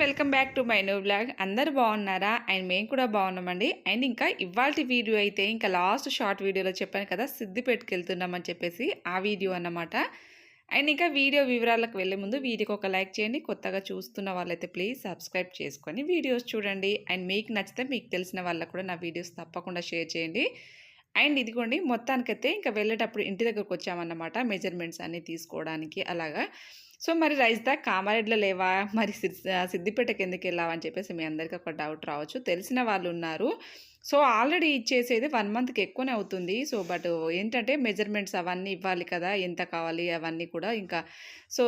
Welcome back to my new blog. అందరు బాగున్నారా? And మేము కూడా బాగున్నామండి. అండ్ ఇంకా ఇవాళ వీడియో అయితే ఇంకా లాస్ట్ షార్ట్ వీడియోలో చెప్పాను కదా సిద్దిపేటకి వెళ్తున్నామని చెప్పేసి ఆ వీడియో అన్నమాట. అండ్ ఇంకా వీడియో వివరాలకు వెళ్ళే ముందు వీడియోకి ఒక లైక్ చేయండి. కొత్తగా చూస్తున్న వాళ్ళైతే ప్లీజ్ సబ్స్క్రైబ్ చేసుకొని వీడియోస్ చూడండి. అండ్ మీకు నచ్చితే మీకు తెలిసిన వాళ్ళకు కూడా నా వీడియోస్ తప్పకుండా షేర్ చేయండి. అండ్ ఇదిగోండి మొత్తానికైతే ఇంకా వెళ్ళేటప్పుడు ఇంటి దగ్గరకు వచ్చామన్నమాట మెజర్మెంట్స్ అన్నీ తీసుకోవడానికి అలాగా. సో మరి రైస్దా కామారెడ్లో లేవా? మరి సిద్- సిద్దిపేటకి ఎందుకు వెళ్ళావా? అని చెప్పేసి మీ అందరికీ ఒక డౌట్ రావచ్చు. తెలిసిన వాళ్ళు ఉన్నారు. సో ఆల్రెడీ ఇచ్చేసేది వన్ మంత్కి ఎక్కువనే అవుతుంది. సో బట్ ఏంటంటే మెజర్మెంట్స్ అవన్నీ ఇవ్వాలి కదా ఎంత కావాలి అవన్నీ కూడా ఇంకా సో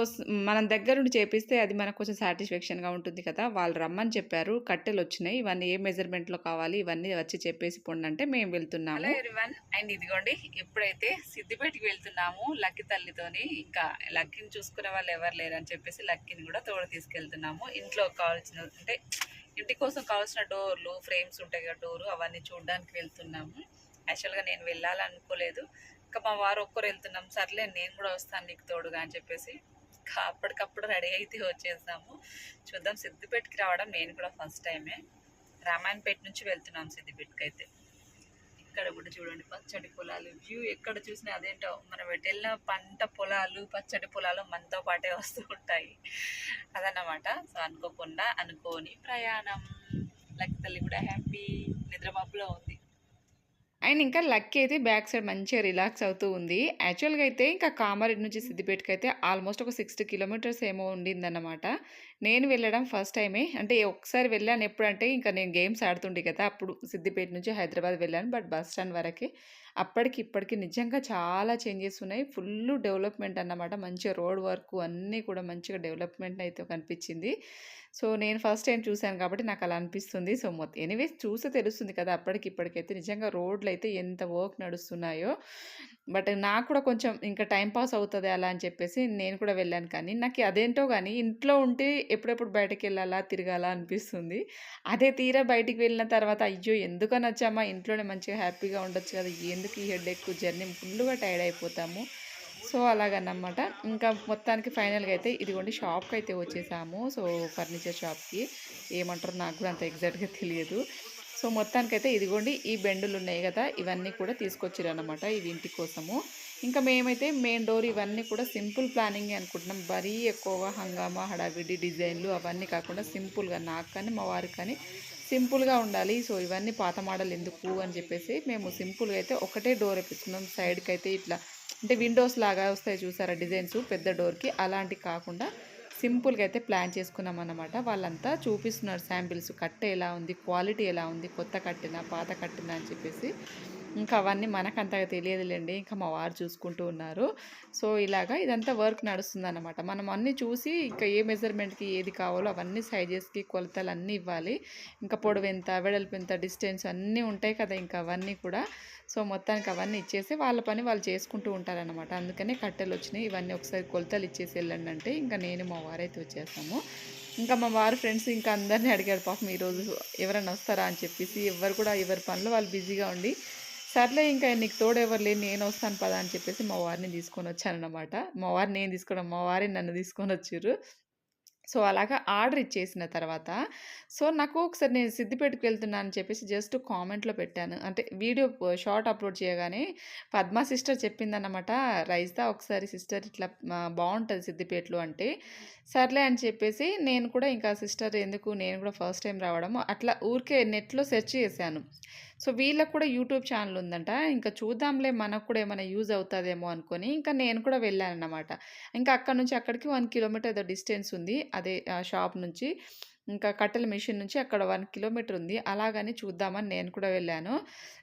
మనం దగ్గర నుండి చేపిస్తే అది మనకు కొంచెం సాటిస్ఫాక్షన్గా ఉంటుంది కదా. వాళ్ళు రమ్మని చెప్పారు కట్టెలు వచ్చినాయి ఇవన్నీ ఏ మెజర్మెంట్లో కావాలి ఇవన్నీ వచ్చి చెప్పేసి పోండి అంటే మేము వెళ్తున్నాము. అండ్ ఇదిగోండి ఎప్పుడైతే సిద్దిపేటకి వెళ్తున్నాము లక్కి తల్లితోని ఇంకా లక్కిని చూసుకునే వాళ్ళు ఎవరు లేరు అని చెప్పేసి లక్కిని కూడా తోడు తీసుకెళ్తున్నాము. ఇంట్లో కావాల్సిన అంటే ఇంటి కోసం కావాల్సిన డోర్లు ఫ్రేమ్స్ ఉంటాయి కదా డోరు అవన్నీ చూడడానికి వెళ్తున్నాము. యాక్చువల్గా నేను వెళ్ళాలనుకోలేదు. ఇంకా మా వారు ఒక్కరు వెళ్తున్నాం. సర్లే నేను కూడా వస్తాను నీకు తోడుగా అని చెప్పేసి ఇంకా అప్పటికప్పుడు రెడీ అయితే వచ్చేసాము. చూద్దాం సిద్దిపేటకి రావడం నేను కూడా ఫస్ట్ టైమే రామాయణపేట నుంచి వెళ్తున్నాం సిద్దిపేటకి అయితే ఇక్కడ కూడా చూడండి పచ్చడి పొలాలు. వ్యూ ఎక్కడ చూసినా అదేంటో మనం వెళ్ళిన పంట పొలాలు పచ్చడి పొలాలు మనతో పాటే వస్తూ ఉంటాయి. అదన్నమాట. సో అనుకోకుండా అనుకోని ప్రయాణం. లక్ తల్లి కూడా హ్యాపీ నిద్రమబ్బులో ఉంది. అండ్ ఇంకా లక్కీ అయితే బ్యాక్ సైడ్ మంచిగా రిలాక్స్ అవుతూ ఉంది. యాక్చువల్గా అయితే ఇంకా కామారెడ్డి నుంచి సిద్దిపేటకి అయితే ఆల్మోస్ట్ ఒక సిక్స్టీ కిలోమీటర్స్ ఏమో ఉండిందన్నమాట. నేను వెళ్ళడం ఫస్ట్ టైమే. అంటే ఒకసారి వెళ్ళాను ఎప్పుడంటే ఇంకా నేను గేమ్స్ ఆడుతుండే కదా అప్పుడు సిద్దిపేట నుంచి హైదరాబాద్ వెళ్ళాను. బట్ బస్ స్టాండ్ వరకే అప్పటికి ఇప్పటికి నిజంగా చాలా చేంజెస్ ఉన్నాయి. ఫుల్ డెవలప్మెంట్ అన్నమాట. మంచిగా రోడ్ వర్క్ అన్నీ కూడా మంచిగా డెవలప్మెంట్ అయితే కనిపించింది. సో నేను ఫస్ట్ టైం చూశాను కాబట్టి నాకు అలా అనిపిస్తుంది. సో మొత్తం ఎనీవేస్ చూస్తే తెలుస్తుంది కదా అప్పటికి ఇప్పటికైతే నిజంగా రోడ్లు అయితే ఎంత వర్క్ నడుస్తున్నాయో. బట్ నాకు కూడా కొంచెం ఇంకా టైం పాస్ అవుతుంది అలా అని చెప్పేసి నేను కూడా వెళ్ళాను. కానీ నాకు అదేంటో కానీ ఇంట్లో ఉంటే ఎప్పుడెప్పుడు బయటకు వెళ్ళాలా తిరగాలా అనిపిస్తుంది. అదే తీరా బయటికి వెళ్ళిన తర్వాత అయ్యో! ఎందుకని వచ్చామా? ఇంట్లోనే మంచిగా హ్యాపీగా ఉండొచ్చు కదా! ఎందుకు ఈ హెడ్ ఎక్కువ జర్నీ ఫుల్గా టైర్డ్ అయిపోతాము. సో అలాగన్నమాట. ఇంకా మొత్తానికి ఫైనల్గా అయితే ఇదిగోండి షాప్కి అయితే వచ్చేసాము. సో ఫర్నిచర్ షాప్కి. ఏమంటారు నాకు కూడా అంత ఎగ్జాక్ట్గా తెలియదు. సో మొత్తానికైతే ఇదిగోండి ఈ బెండులు ఉన్నాయి కదా! ఇవన్నీ కూడా తీసుకొచ్చారు అనమాట ఇవి ఇంటి కోసము. ఇంకా మేమైతే మెయిన్ డోర్ ఇవన్నీ కూడా సింపుల్ ప్లానింగ్ అనుకుంటున్నాం. మరీ ఎక్కువగా హంగామా హడావిడి డిజైన్లు అవన్నీ కాకుండా సింపుల్గా నాకు కానీ మా వారికి కానీ సింపుల్గా ఉండాలి. సో ఇవన్నీ పాత మోడల్ ఎందుకు అని చెప్పేసి మేము సింపుల్గా అయితే ఒకటే డోర్ వేపిస్తున్నాం. సైడ్కి అయితే ఇట్లా అంటే విండోస్ లాగా వస్తాయి చూసారా డిజైన్స్ పెద్ద డోర్కి అలాంటి కాకుండా సింపుల్గా అయితే ప్లాన్ చేసుకున్నాం అన్నమాట. వాళ్ళంతా చూపిస్తున్నారు శాంపిల్స్ కట్టె ఎలా ఉంది? క్వాలిటీ ఎలా ఉంది? కొత్త కట్టిన పాత కట్టిన అని చెప్పేసి. ఇంకా అవన్నీ మనకు అంతగా తెలియదులేండి. ఇంకా మా వారు చూసుకుంటూ ఉన్నారు. సో ఇలాగా ఇదంతా వర్క్ నడుస్తుంది అనమాట మనం అన్నీ చూసి ఇంకా ఏ మెజర్మెంట్కి ఏది కావాలో అవన్నీ సైజెస్కి కొలతలు అన్నీ ఇవ్వాలి. ఇంకా పొడవు ఎంత వెడల్పు ఎంత డిస్టెన్స్ అన్నీ ఉంటాయి కదా ఇంకా అవన్నీ కూడా. సో మొత్తానికి అవన్నీ ఇచ్చేసి వాళ్ళ పని వాళ్ళు చేసుకుంటూ ఉంటారనమాట అందుకనే కట్టెలు వచ్చినాయి. ఇవన్నీ ఒకసారి కొలతలు ఇచ్చేసి వెళ్ళండి అంటే ఇంకా నేను మా వారైతే వచ్చేసాము ఇంకా మా వారు ఫ్రెండ్స్ ఇంకా అందరినీ అడిగారు పాపం ఈరోజు ఎవరైనా వస్తారా అని చెప్పేసి ఎవరు కూడా ఎవరి పనులు వాళ్ళు బిజీగా ఉండి సర్లే ఇంకా నీకు తోడెవరు లేని నేను వస్తాను పదా అని చెప్పేసి మా వారిని తీసుకొని వచ్చానన్నమాట మా వారిని నేను తీసుకోవడం మా వారిని నన్ను తీసుకొని వచ్చారు. సో అలాగా ఆర్డర్ ఇచ్చేసిన తర్వాత సో నాకు ఒకసారి నేను సిద్దిపేటకు వెళ్తున్నాను అని చెప్పేసి జస్ట్ కామెంట్లో పెట్టాను. అంటే వీడియో షార్ట్ అప్లోడ్ చేయగానే పద్మ సిస్టర్ చెప్పిందన్నమాట రైస్దా ఒకసారి సిస్టర్ ఇట్లా బాగుంటుంది సిద్దిపేటలో అంటే. సర్లే అని చెప్పేసి నేను కూడా ఇంకా సిస్టర్ ఎందుకు నేను కూడా ఫస్ట్ టైం రావడం అట్లా ఊరికే నెట్లో సెర్చ్ చేశాను. సో వీళ్ళకి కూడా యూట్యూబ్ ఛానల్ ఉందంట ఇంకా చూద్దాంలే మనకు కూడా ఏమైనా యూజ్ అవుతుందేమో అనుకొని ఇంకా నేను కూడా వెళ్ళాను అనమాట ఇంకా అక్కడ నుంచి అక్కడికి వన్ కిలోమీటర్ ఏదో డిస్టెన్స్ ఉంది. అదే ఆ షాప్ నుంచి. ఇంకా కట్టెల మిషన్ నుంచి అక్కడ వన్ కిలోమీటర్ ఉంది. అలాగని చూద్దామని నేను కూడా వెళ్ళాను.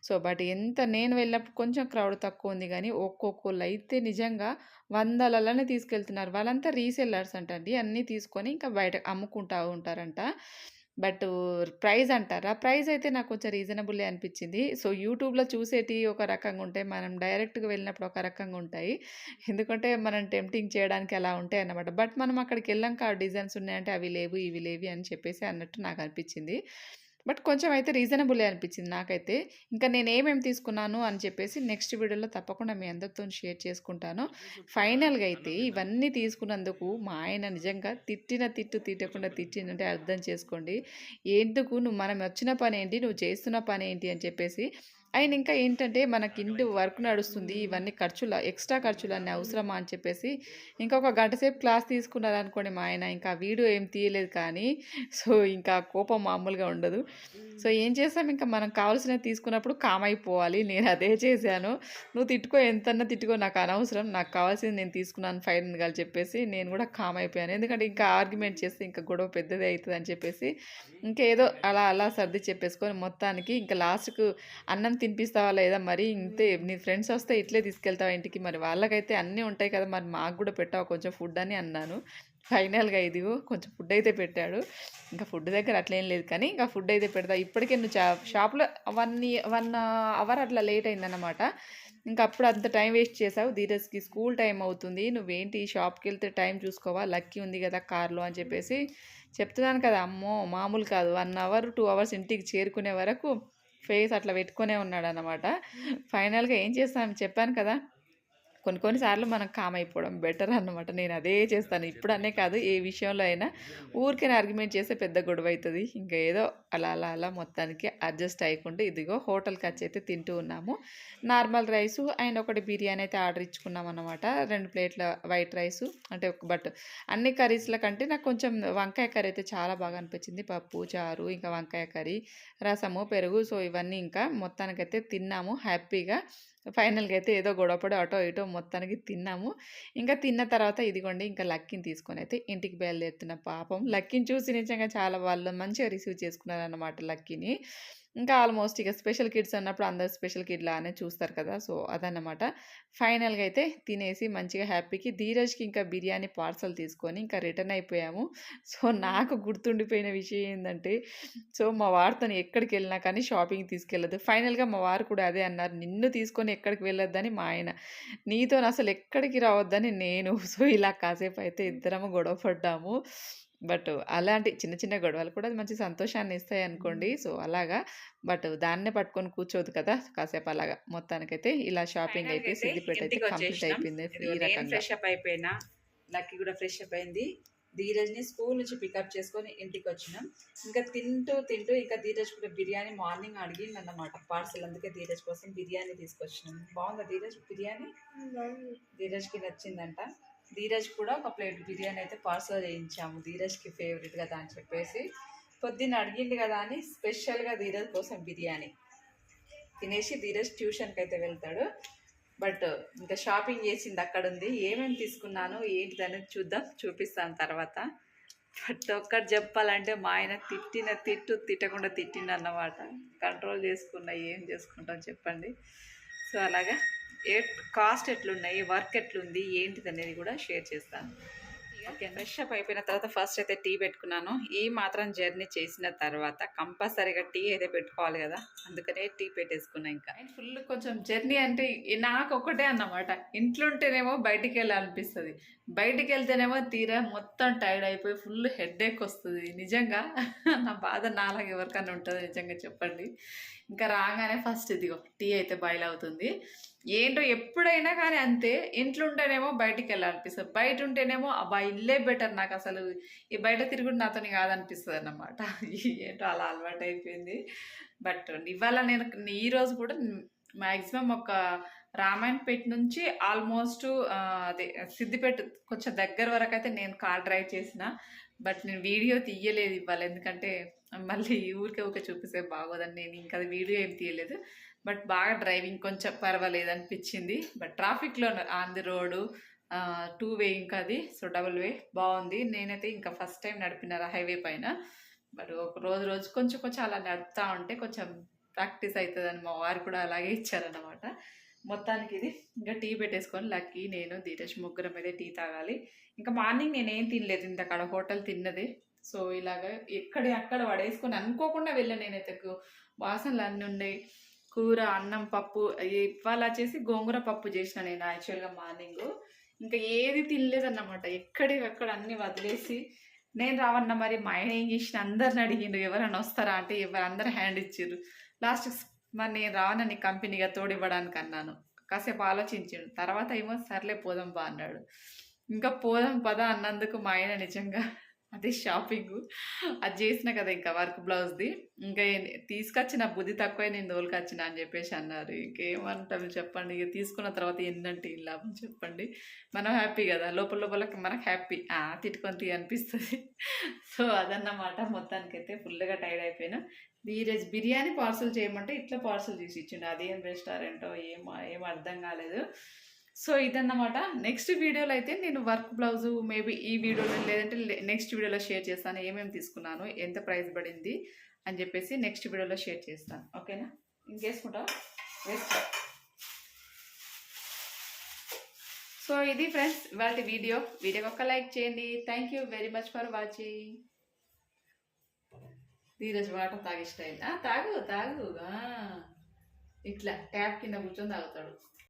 సో బట్ ఎంత నేను వెళ్ళినప్పుడు కొంచెం క్రౌడ్ తక్కువ ఉంది కానీ ఒక్కొక్కళ్ళు అయితే నిజంగా వందలలోనే తీసుకెళ్తున్నారు. వాళ్ళంతా రీసెల్లర్స్ అంటండి. అన్నీ తీసుకొని ఇంకా బయట అమ్ముకుంటా ఉంటారంట. బట్ ప్రైజ్ అంటారా? ప్రైస్ అయితే నాకు కొంచెం రీజనబుల్లే అనిపించింది. సో యూట్యూబ్లో చూసేటి ఒక రకంగా ఉంటాయి. మనం డైరెక్ట్గా వెళ్ళినప్పుడు ఒక రకంగా ఉంటాయి. ఎందుకంటే మనం టెంప్టింగ్ చేయడానికి అలా ఉంటాయి అన్నమాట. బట్ మనం అక్కడికి వెళ్ళాక ఆ డిజైన్స్ ఉన్నాయంటే అవి లేవు ఇవి లేవి అని చెప్పేసి అన్నట్టు నాకు అనిపించింది. బట్ కొంచెం అయితే రీజనబులే అనిపించింది నాకైతే. ఇంకా నేనేమేమి తీసుకున్నాను అని చెప్పేసి నెక్స్ట్ వీడియోలో తప్పకుండా మీ అందరితోని షేర్ చేసుకుంటాను. ఫైనల్‌గా అయితే ఇవన్నీ తీసుకున్నందుకు మా ఆయన నిజంగా తిట్టిన తిట్టు తిట్టకుండా తిట్టిండంటే అర్థం చేసుకోండి. ఎందుకు నువ్వు మనం వచ్చిన పనేంటి? నువ్వు చేస్తున్న పనేంటి? అని చెప్పేసి అండ్ ఇంకా ఏంటంటే మనకి ఇంటి వర్క్ నడుస్తుంది. ఇవన్నీ ఖర్చుల ఎక్స్‌ట్రా ఖర్చులన్నీ అవసరమా అని చెప్పేసి ఇంకొక గంట సేపు క్లాస్ తీసుకున్నారనుకోండి మా ఆయన ఇంకా వీడియో ఏం తీయలేదు కానీ సో ఇంకా కోపం మామూలుగా ఉండదు. సో ఏం చేస్తాం ఇంకా మనం కావాల్సినవి తీసుకున్నప్పుడు కామ్ అయిపోవాలి. నేను అదే చేశాను. నువ్వు తిట్టుకో ఎంతన్నా తిట్టుకో నాకు అనవసరం. నాకు కావాల్సింది నేను తీసుకున్నాను ఫైనల్‌గా అని చెప్పేసి నేను కూడా కామ్ అయిపోయాను. ఎందుకంటే ఇంకా ఆర్గ్యుమెంట్ చేస్తే ఇంకా గొడవ పెద్దదే అని చెప్పేసి ఇంకేదో అలా అలా సర్ది చెప్పేసుకొని మొత్తానికి ఇంకా లాస్ట్‌కు అన్నం తినిపిస్తావా లేదా మరి ఇంతే నీ ఫ్రెండ్స్ వస్తే ఇట్లే తీసుకెళ్తావా ఇంటికి మరి వాళ్ళకైతే అన్నీ ఉంటాయి కదా! మరి మాకు కూడా పెట్టవా కొంచెం ఫుడ్ అని అన్నాను. ఫైనల్‌గా ఇదిగో కొంచెం ఫుడ్ అయితే పెట్టాడు. ఇంకా ఫుడ్ దగ్గర అట్లేం లేదు కానీ ఇంకా ఫుడ్ అయితే పెడతా. ఇప్పటికే నువ్వు చా షాప్‌లో 1 ఇ 1 అవర్ అట్లా లేట్ అయిందన్నమాట. ఇంక అప్పుడు అంత టైం వేస్ట్ చేసావు. ధీరజ్‌కి స్కూల్ టైమ్ అవుతుంది. నువ్వేంటి షాప్‌కెళ్తే టైం చూసుకోవా? లక్కీ ఉంది కదా కార్‌లో అని చెప్పేసి చెప్తున్నాను కదా! అమ్మో! మామూలు కాదు. 1 అవర్, 2 అవర్స్ ఇంటికి చేరుకునే వరకు ఫేస్ అట్లా పెట్టుకొనే ఉన్నాడన్నమాట. ఫైనల్‌గా ఏం చేస్తాను చెప్పాను కదా! కొన్ని కొన్ని సార్లు మనం కామ్ అయిపోవడం బెటర్ అన్నమాట. నేను అదే చేస్తాను. ఇప్పుడనే కాదు ఏ విషయంలో అయినా ఊరికేనే ఆర్గ్యుమెంట్ చేస్తే పెద్ద గొడవ అయితది. ఇంకా ఏదో అలా అలా అలా మొత్తానికి అడ్జస్ట్ అయ్యకుంటే ఇదిగో హోటల్‌కి వచ్చైతే తింటూ ఉన్నాము. నార్మల్ రైసు అండ్ ఒకటి బిర్యానీ అయితే ఆర్డర్ ఇచ్చుకున్నామన్నమాట. 2 ప్లేట్ల వైట్ రైసు అంటే బట్ అన్ని కర్రీస్‌ల కంటే నాకు కొంచెం వంకాయ కర్రీ అయితే చాలా బాగా అనిపించింది. పప్పు, చారు ఇంకా వంకాయ కర్రీ, రసము, పెరుగు సో ఇవన్నీ ఇంకా మొత్తానికైతే తిన్నాము హ్యాపీగా. ఫైనల్‌గా అయితే ఏదో గొడవపడి అటో ఇటో మొత్తానికి తిన్నాము. ఇంకా తిన్న తర్వాత ఇదిగోండి ఇంకా లక్కీని అయితే ఇంటికి బయలుదేరుతున్న పాపం లక్కీని చూసి నిజంగా చాలా వాళ్ళు మంచిగా రిసీవ్ చేసుకున్నారన్నమాట లక్కీని. ఇంకా ఆల్మోస్ట్ ఇక స్పెషల్ కిడ్స్ అన్నప్పుడు అందరు స్పెషల్ కిడ్ లానే చూస్తారు కదా! సో అదన్నమాట. ఫైనల్‌గా అయితే తినేసి మంచిగా హ్యాపీకి ధీరజ్‌కి ఇంకా బిర్యానీ పార్సల్ తీసుకొని ఇంకా రిటర్న్ అయిపోయాము. సో నాకు గుర్తుండిపోయిన విషయం ఏంటంటే సో మా వారితో ఎక్కడికి వెళ్ళినా కానీ షాపింగ్ తీసుకెళ్ళదు ఫైనల్‌గా మా వారు కూడా అదే అన్నారు. నిన్ను తీసుకొని ఎక్కడికి వెళ్ళొద్దని మా ఆయన. నీతోని అసలు ఎక్కడికి రావద్దని నేను. సో ఇలా కాసేపు అయితే ఇద్దరము గొడవ పడ్డాము. బట్ అలాంటి చిన్న చిన్న గొడవలు కూడా మంచి సంతోషాన్ని ఇస్తాయనుకోండి. సో అలాగా బట్ దాన్నే పట్టుకొని కూర్చోదు కదా! కాసేపు అలాగా మొత్తానికైతే ఇలా షాపింగ్ అయిపోయి అయితే సిద్దిపేట అయితే కంప్లీట్. అయిపోయింది ఈ రకంగా. ఫ్రెష్ అప్ అయిపోయినా. లక్కీ కూడా ఫ్రెష్ అప్ అయింది. ధీరజ్‌ని స్కూల్ నుంచి పికప్ చేసుకొని ఇంటికి వచ్చినాం. ఇంకా తింటూ తింటూ ఇంకా ధీరజ్ కూడా బిర్యానీ మార్నింగ్ అడిగిండన్నమాట పార్సెల్. అందుకే ధీరజ్ కోసం బిర్యానీ తీసుకొచ్చినాం. బాగుందా ధీరజ్ బిర్యానీ? ధీరజ్‌కి నచ్చిందంట. ధీరజ్ కూడా ఒక ప్లేట్ బిర్యానీ అయితే పార్సెల్ చేయించాము. ధీరజ్‌కి ఫేవరెట్ కదా అని చెప్పేసి. పొద్దున్న అడిగింది కదా అని స్పెషల్‌గా ధీరజ్ కోసం బిర్యానీ. తినేసి ధీరజ్ ట్యూషన్‌కి అయితే వెళ్తాడు. బట్ ఇంకా షాపింగ్ చేసింది అక్కడ ఉంది ఏమేమి తీసుకున్నాను ఏంటిదనేది చూద్దాం. చూపిస్తాను తర్వాత. బట్ ఒక్కటి చెప్పాలంటే మా ఆయన తిట్టిన తిట్టు తిట్టకుండా తిట్టిండన్నమాట. కంట్రోల్ చేసుకున్నా ఏం చేసుకుంటాం చెప్పండి. సో అలాగా కాస్ట్ ఎట్లున్నాయి? వర్క్ ఎట్లుంది? ఏంటిదనేది కూడా షేర్ చేస్తాను. ఫ్రెష్ అప్ అయిపోయిన తర్వాత ఫస్ట్ అయితే టీ పెట్టుకున్నాను. ఈ మాత్రం జర్నీ చేసిన తర్వాత కంపల్సరీగా టీ అయితే పెట్టుకోవాలి కదా! అందుకనే టీ పెట్టేసుకున్నా ఇంకా. అండ్ ఫుల్ కొంచెం జర్నీ అంటే నాకొక్కటే అన్నమాట. ఇంట్లో ఉంటేనేమో బయటికెళ్ళాలనిపిస్తది. బయటికెళ్తేనేమో తీరా మొత్తం టైర్డ్ అయిపోయి ఫుల్ హెడ్‌ఏక్ వస్తది. నిజంగా నా బాధ నాలాగా ఎవరికన్నా ఉంటదా నిజంగా చెప్పండి. ఇంకా రాగానే ఫస్ట్ ఇదిగో టీ అయితే బాయిల్ అవుతుంది. ఏంటో ఎప్పుడైనా కానీ అంతే. ఇంట్లో ఉంటేనేమో బయటికి వెళ్ళాలనిపిస్తుంది బయట ఉంటేనేమో అబ్బా! ఇల్లే బెటర్ నాకు అసలు ఈ బయట తిరుగుడు నాతోని కాదనిపిస్తుంది అన్నమాట ఏంటో అలా అలవాటయిపోయింది. బట్ ఇవాళ నేను ఈరోజు కూడా మ్యాక్సిమం ఒక రామాయణపేట నుంచి ఆల్మోస్ట్ అదే సిద్దిపేట కొంచెం దగ్గర వరకు అయితే నేను కార్ డ్రైవ్ చేసిన. బట్ నేను వీడియో తీయలేదు ఇవాళ. ఎందుకంటే మళ్ళీ ఊరికే ఊరికే చూపిస్తే బాగోదని నేను ఇంకా అది వీడియో ఏం తీయలేదు. బట్ బాగా డ్రైవింగ్ కొంచెం పర్వాలేదు అనిపించింది బట్ ట్రాఫిక్‌లో on the road two way ఇంకా అది. సో డబుల్ వే బాగుంది నేనైతే ఇంకా ఫస్ట్ టైం నడిపినారు హైవే పైన. బట్ ఒక రోజు రోజు కొంచెం కొంచెం అలా నడుపుతా ఉంటే కొంచెం ప్రాక్టీస్ అవుతుందని మా వారు కూడా అలాగే ఇచ్చారన్నమాట. మొత్తానికి ఇది ఇంకా టీ పెట్టేసుకొని లక్కీ, నేను, ధీరజ్ ముగ్గురం అయితే టీ తాగాలి. ఇంకా మార్నింగ్ నేనేం తినలేదు. ఇంతకాడ హోటల్ తిన్నది సో ఇలాగ ఎక్కడ అక్కడ పడేసుకొని అనుకోకుండా వెళ్ళా నేనైతే. వాసనలు అన్నీ ఉన్నాయి. కూర, అన్నం, పప్పు ఇవాళ వచ్చేసి గోంగూర పప్పు చేసిన నేను యాక్చువల్‌గా మార్నింగ్. ఇంకా ఏది తినలేదన్నమాట. ఎక్కడికక్కడ అన్నీ వదిలేసి నేను రావన్న మరి మా ఆయన ఏం చేసిన? అందరిని అడిగిండు ఎవరైనా వస్తారా? అంటే ఎవరు అందరు హ్యాండ్ ఇచ్చారు లాస్ట్ మరి నేను రావనని కంపెనీగా తోడివ్వడానికి అన్నాను. కాసేపు ఆలోచించిండు. తర్వాత ఏమో సర్లే పోదాం బా అన్నాడు. ఇంకా పోదాం పద అన్నందుకు మా ఆయన నిజంగా అదే షాపింగ్. అది చేసిన కదా ఇంకా వర్క్ బ్లౌజ్ది. ఇంకా తీసుకొచ్చిన బుద్ధి తక్కువ నేను దోలుకొచ్చిన అని చెప్పేసి అన్నారు. ఇంకేమంటారు చెప్పండి. ఇక తీసుకున్న తర్వాత ఏంటంటే ఈ లాభం చెప్పండి. మనం హ్యాపీ కదా. లోపల లోపల మనకు హ్యాపీ. తిట్టుకొని అనిపిస్తుంది. సో అదన్నమాట మొత్తానికైతే ఫుల్గా టైర్డ్ అయిపోయినా. ఈరోజు బిర్యానీ పార్సల్ చేయమంటే ఇట్లా పార్సల్ చేసి ఇచ్చిండు. అదేం రెస్టారెంటో ఏం ఏం అర్థం కాలేదు. సో ఇదన్నమాట. నెక్స్ట్ వీడియోలో అయితే నేను వర్క్ బ్లౌజు మేబీ ఈ వీడియోలో లేదంటే నెక్స్ట్ వీడియోలో షేర్ చేస్తాను. ఏమేమి తీసుకున్నాను ఎంత ప్రైస్ పడింది అని చెప్పేసి నెక్స్ట్ వీడియోలో షేర్ చేస్తాను. ఓకేనా ఇంకేసుకుంటావు వేసుకో. సో ఇది ఫ్రెండ్స్ ఇవాళ వీడియో. వీడియోకి ఒక లైక్ చేయండి. Thank you very much for watching Dheeraj water తాగిస్తాయి style. తాగు తాగు. ఇట్లా ట్యాప్ కింద కూర్చొని తాగుతాడు.